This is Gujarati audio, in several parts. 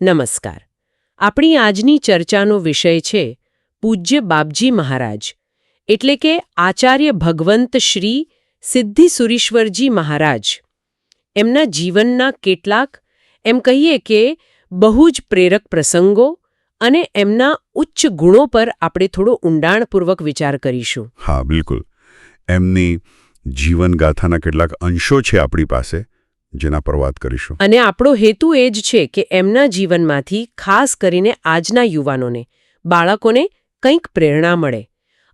નમસ્કાર. આપણી આજની ચર્ચાનો વિષય છે પૂજ્ય બાપજી મહારાજ, એટલે કે આચાર્ય ભગવંત શ્રી સિદ્ધિ સુરીશ્વરજી મહારાજ. એમના જીવનના કેટલાક, એમ કહીએ કે, બહુ જ પ્રેરક પ્રસંગો અને એમના ઉચ્ચ ગુણો પર આપણે થોડો ઊંડાણપૂર્વક વિચાર કરીશું. હા, બિલકુલ. એમની જીવનગાથાના કેટલાક અંશો છે આપણી પાસે. જેના પર વાત કરીશું. અને આપણો હેતુ એ જ છે કે એમના જીવનમાંથી ખાસ કરીને આજના યુવાનોને બાળકોને કંઈક પ્રેરણા મળે.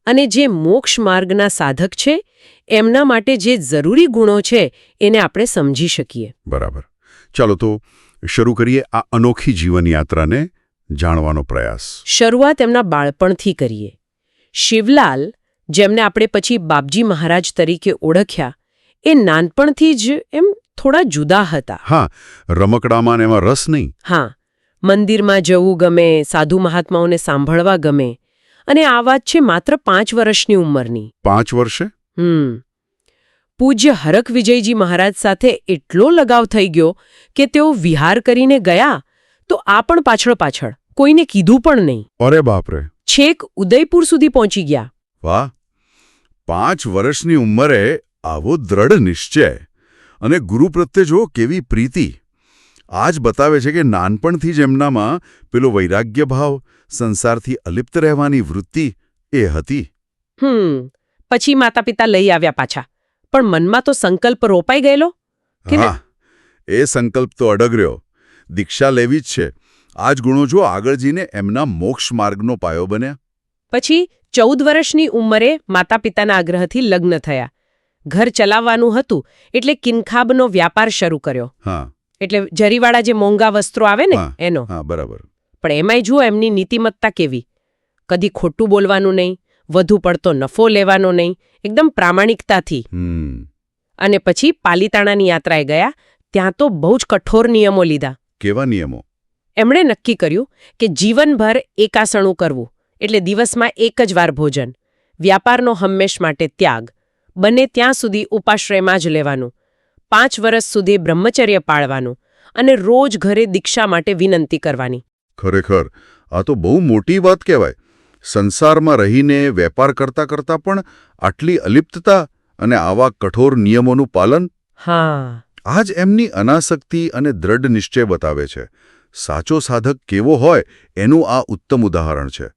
અને જે મોક્ષ માર્ગના સાધક છે એમના માટે જે જરૂરી ગુણો છે એને આપણે સમજી શકીએ. બરાબર. ચાલો તો શરૂ કરીએ આ અનોખી જીવનયાત્રાને જાણવાનો પ્રયાસ. શરૂઆત એમના બાળપણથી કરીએ. શિવલાલ જેમને આપણે પછી બાપજી મહારાજ તરીકે ઓળખ્યા એ નાનપણથી જ એમ થોડા જુદા હતા. હા રમકડામાં એમાં રસ નહીં. હા મંદિરમાં જવું ગમે સાધુ મહાત્માઓને સાંભળવા ગમે. અને આ વાત છે માત્ર પાંચ વર્ષની ઉંમરની. પાંચ વર્ષે? હમ. પૂજ્ય હરક વિજયજી મહારાજ સાથે એટલો લગાવ થઈ ગયો કે તેઓ વિહાર કરીને ગયા તો આ પણ પાછળ પાછળ. કોઈને કીધું પણ નહીં. અરે બાપરે. છેક ઉદયપુર સુધી પહોંચી ગયા. વાહ. પાંચ વર્ષની ઉંમરે આવો દ્રઢ નિશ્ચય. અને ગુરુ પ્રત્યે જો કેવી પ્રીતિ. આ જ બતાવે છે કે નાનપણથી જ એમનામાં પેલો વૈરાગ્ય ભાવ સંસારથી અલિપ્ત રહેવાની વૃત્તિ એ હતી. હમ પછી માતા પિતા લઈ આવ્યા પાછા. પણ મનમાં તો સંકલ્પ રોપાઈ ગયેલો? હા એ સંકલ્પ તો અડગર્યો દીક્ષા લેવી જ છે. આ જ ગુણો જો આગળ જઈને એમના મોક્ષ માર્ગનો પાયો બન્યા. પછી ચૌદ વર્ષની ઉંમરે માતા પિતાના આગ્રહથી લગ્ન થયા. ઘર ચલાવવાનું હતું એટલે કિનખાબનો વ્યાપાર શરૂ કર્યો. એટલે જરીવાળા જે મોંઘા વસ્ત્રો આવે ને એનો. બરાબર. પણ એમાંય જુઓ એમની નીતિમત્તા કેવી. કદી ખોટું બોલવાનું નહીં વધુ પડતો નફો લેવાનો નહીં એકદમ પ્રામાણિકતાથી. અને પછી પાલીતાણાની યાત્રાએ ગયા ત્યાં તો બહુ જ કઠોર નિયમો લીધા. કેવા નિયમો? એમણે નક્કી કર્યું કે જીવનભર એકાસણું કરવું એટલે દિવસમાં એક જ વાર ભોજન. વ્યાપારનો હંમેશ માટે ત્યાગ. બને ત્યાં સુધી ઉપાશ્રયમાં જ લેવાનું. પાંચ વર્ષ સુધી બ્રહ્મચર્ય પાળવાનું અને રોજ ઘરે દીક્ષા માટે વિનંતી કરવાની. ખરેખર આ તો બહુ મોટી વાત કહેવાય. સંસારમાં રહીને વેપાર કરતા કરતા પણ આટલી અલિપ્તતા અને આવા કઠોર નિયમોનું પાલન હા. આ જ એમની અનાસક્તિ અને દ્રઢ નિશ્ચય બતાવે છે. સાચો સાધક કેવો હોય એનું આ ઉત્તમ ઉદાહરણ છે.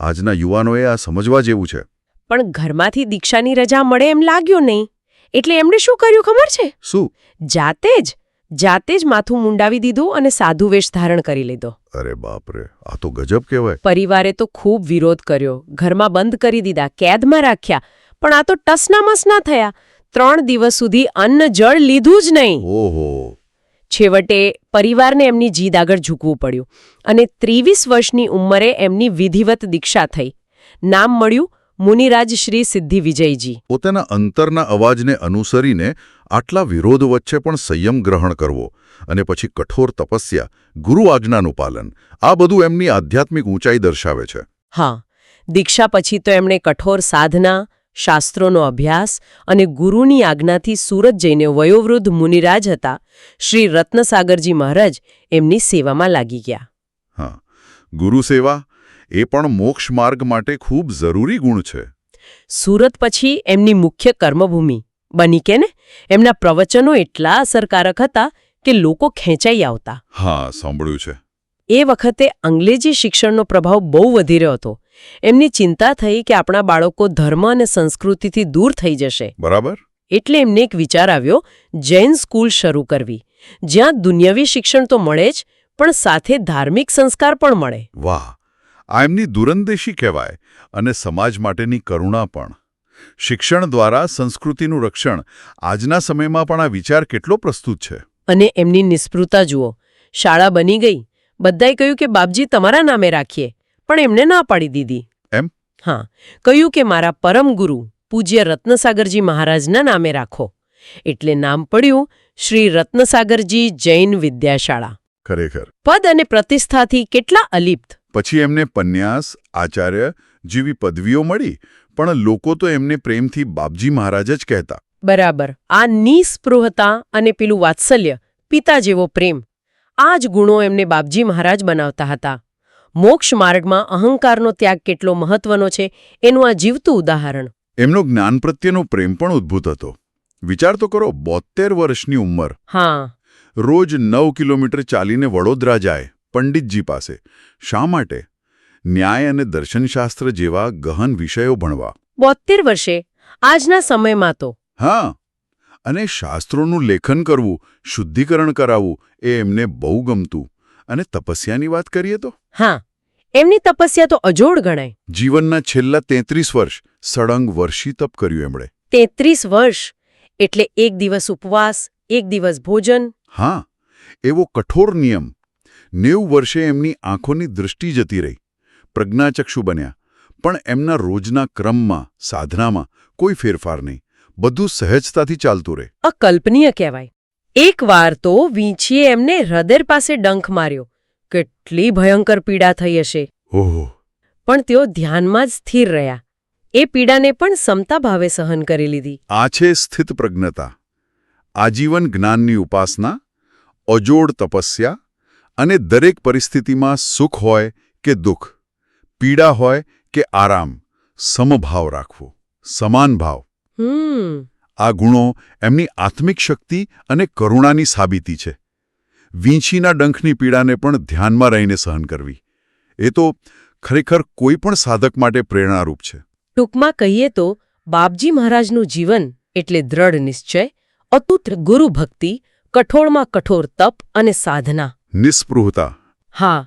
આજના યુવાનોએ આ સમજવા જેવું છે. પણ ઘરમાંથી દીક્ષાની રજા મળે એમ લાગ્યો નહીં. એટલે એમણે શું કર્યું ખબર છે? શું? જાતે જ જાતે જ માથું મુંડાવી દીધું અને સાધુ વેશ ધારણ કરી લીધો. અરે બાપરે આ તો ગજબ કહેવાય. પરિવારે તો ખૂબ વિરોધ કર્યો. ઘરમાં બંધ કરી દીધા કેદમાં રાખ્યા. પણ આ તો ટસના મસના થયા. ત્રણ દિવસ સુધી અન્ન જળ લીધું જ નહીં. ઓહો. છેવટે પરિવારને એમની જીદ આગળ ઝૂકવું પડ્યું. અને ત્રેવીસ વર્ષની ઉંમરે એમની વિધિવત દીક્ષા થઈ. નામ મળ્યું મુનિરાજ શ્રી સિદ્ધિ વિજયજી. પોતાના અંતરના અવાજને અનુસરીને આટલા વિરોધ વચ્ચે પણ સંયમ ગ્રહણ કરવો અને પછી કઠોર તપસ્યા ગુરુ આજ્ઞાનું પાલન આ બધું એમની આધ્યાત્મિક ઊંચાઈ દર્શાવે છે. હા દીક્ષા પછી તો એમણે કઠોર સાધના શાસ્ત્રોનો અભ્યાસ અને ગુરુની આજ્ઞાથી સુરત જઈને વયોવૃદ્ધ મુનિરાજ હતા શ્રી રત્નસાગરજી મહારાજ એમની સેવામાં લાગી ગયા. હા ગુરુ સેવા એ પણ મોક્ષ માર્ગ માટે ખૂબ જરૂરી ગુણ છે. સુરત પછી એમની મુખ્ય કર્મભૂમિ બની કે ને? એમના પ્રવચનો એટલા અસરકારક હતા કે લોકો ખેંચાઈ આવતા. હા સાંભળ્યું છે. એ વખતે અંગ્રેજી શિક્ષણનો પ્રભાવ બહુ વધી રહ્યો હતો. એમની ચિંતા થઈ કે આપણા બાળકો ધર્મ અને સંસ્કૃતિથી દૂર થઈ જશે. બરાબર. એટલે એમને એક વિચાર આવ્યો જૈન સ્કૂલ શરૂ કરવી. જ્યાં દુનિયાવી શિક્ષણ તો મળે જ પણ સાથે ધાર્મિક સંસ્કાર પણ મળે. વાહ આ એમની દુરંદેશી કહેવાય અને સમાજ માટેની કરુણા પણ. શિક્ષણ દ્વારા સંસ્કૃતિનું રક્ષણ આજના સમયમાં પણ આ વિચાર કેટલો પ્રસ્તુત છે? અને એમની નિસ્પૃતા જુઓ. શાળા બની ગઈ. બધાએ કહ્યું કે બાપજી તમારા નામે રાખીએ. પણ એમને ના પાડી દીધી. એમ? હા. કહ્યું કે મારા પરમ ગુરુ પૂજ્ય રત્નસાગરજી મહારાજના નામે રાખો. એટલે નામ પડ્યું શ્રી રત્નસાગરજી જૈન વિદ્યાશાળા. ખરેખર. પદ અને પ્રતિષ્ઠાથી કેટલા અલિપ્ત. પછી એમને પન્યાસ આચાર્ય જેવી પદવીઓ મળી પણ લોકો તો એમને પ્રેમથી બાપજી મહારાજ જ કહેતા. બરાબર. આ નિસ્પૃહતા અને પેલું વાત્સલ્ય પિતા જેવો પ્રેમ આ જ ગુણો એમને બાપજી મહારાજ બનાવતા હતા. મોક્ષ માર્ગમાં અહંકારનો ત્યાગ કેટલો મહત્વનો છે એનું આ જીવતું ઉદાહરણ. એમનો જ્ઞાન પ્રત્યેનો પ્રેમ પણ ઉદ્ભૂત હતો. વિચાર તો કરો બોતેર વર્ષની ઉંમર. હા. રોજ નવ કિલોમીટર ચાલીને વડોદરા જાય. પંડિતજી પાસે. શા માટે? ન્યાય અને દર્શનશાસ્ત્ર જેવા ગહન વિષયો ભણવા. બોતેર વર્ષે આજના સમયમાં તો. હા. અને શાસ્ત્રોનું લેખન કરવું શુદ્ધિકરણ કરાવવું એ એમને બહુ ગમતું. અને તપસ્યાની વાત કરીએ તો? હા. એમની તપસ્યા તો અજોડ ગણાય. જીવનના છેલ્લા તેત્રીસ વર્ષ સળંગ વર્ષી તપ કર્યું એમણે. તેત્રીસ વર્ષ એટલે એક દિવસ ઉપવાસ એક દિવસ ભોજન. હા. એવો કઠોર નિયમ નેવું વર્ષે એમની આંખોની દૃષ્ટિ જતી રહી. પ્રજ્ઞાચક્ષુ બન્યા. પણ એમના રોજના ક્રમમાં સાધનામાં કોઈ ફેરફાર નહીં. બધું સહજતાથી ચાલતું રહે. અકલ્પનીય કહેવાય. એકવાર તો વીંછીએ એમને હૃદય પાસે ડંખ માર્યો. કેટલી ભયંકર પીડા થઈ હશે. ઓહો. પણ તેઓ ધ્યાનમાં જ સ્થિર રહ્યા. એ પીડાને પણ સમતા ભાવે સહન કરી લીધી. આ છે સ્થિત પ્રજ્ઞતા. આજીવન જ્ઞાનની ઉપાસના અજોડ તપસ્યા અને દરેક પરિસ્થિતિમાં સુખ હોય કે દુઃખ પીડા હોય કે આરામ સમભાવ રાખવો સમાન ભાવ. આ ગુણો એમની આત્મિક શક્તિ અને કરુણાની સાબિતી છે. વીંછીના ડંખની પીડાને પણ ધ્યાનમાં રહીને સહન કરવી. એ તો ખરેખર કોઈ પણ સાધક માટે પ્રેરણારૂપ છે. ટૂંકમાં કહીએ તો બાપજી મહારાજનું જીવન એટલે દ્રઢ નિશ્ચય અતૂટ ગુરુ ભક્તિ કઠોળમાં કઠોર તપ અને સાધના. નિસ્પૃહતા. હા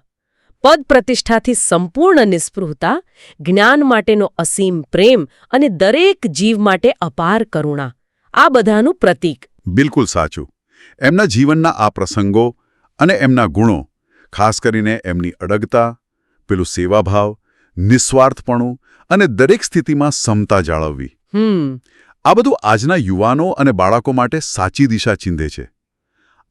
પદ પ્રતિષ્ઠાથી સંપૂર્ણ નિસ્પૃહતા જ્ઞાન માટેનો અસીમ પ્રેમ અને દરેક જીવ માટે અપાર કરુણા. આ બધાનું પ્રતીક. બિલકુલ સાચું. એમના જીવનના આ પ્રસંગો અને એમના ગુણો ખાસ કરીને એમની અડગતા પેલું સેવાભાવ નિસ્વાર્થપણું અને દરેક સ્થિતિમાં સમતા જાળવવી. હમ. આ બધું આજના યુવાનો અને બાળકો માટે સાચી દિશા ચીંધે છે.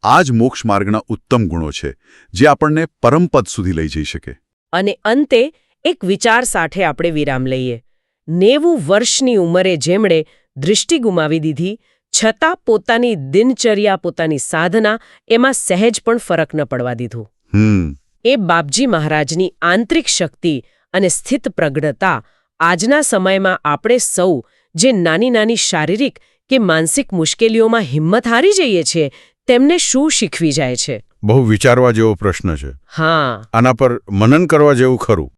આ જ મોક્ષ માર્ગના ઉત્તમ ગુણો છે જે આપણને પરમપદ સુધી લઈ જઈ શકે. અને અંતે એક વિચાર સાથે આપણે વિરામ લઈએ. નેવું વર્ષની ઉંમરે જેમણે દૃષ્ટિ ગુમાવી દીધી છતાં પોતાની દિનચર્યા પોતાની સાધના એમાં સહેજ પણ ફરક ન પડવા દીધું. એ બાપજી મહારાજની આંતરિક શક્તિ અને સ્થિત પ્રગઢતા આજના સમયમાં આપણે સૌ જે નાની નાની શારીરિક કે માનસિક મુશ્કેલીઓમાં હિંમત હારી જઈએ છીએ તેમને શું શીખવી જાય છે? બહુ વિચારવા જેવો પ્રશ્ન છે. હા. આના પર મનન કરવા જેવું ખરું.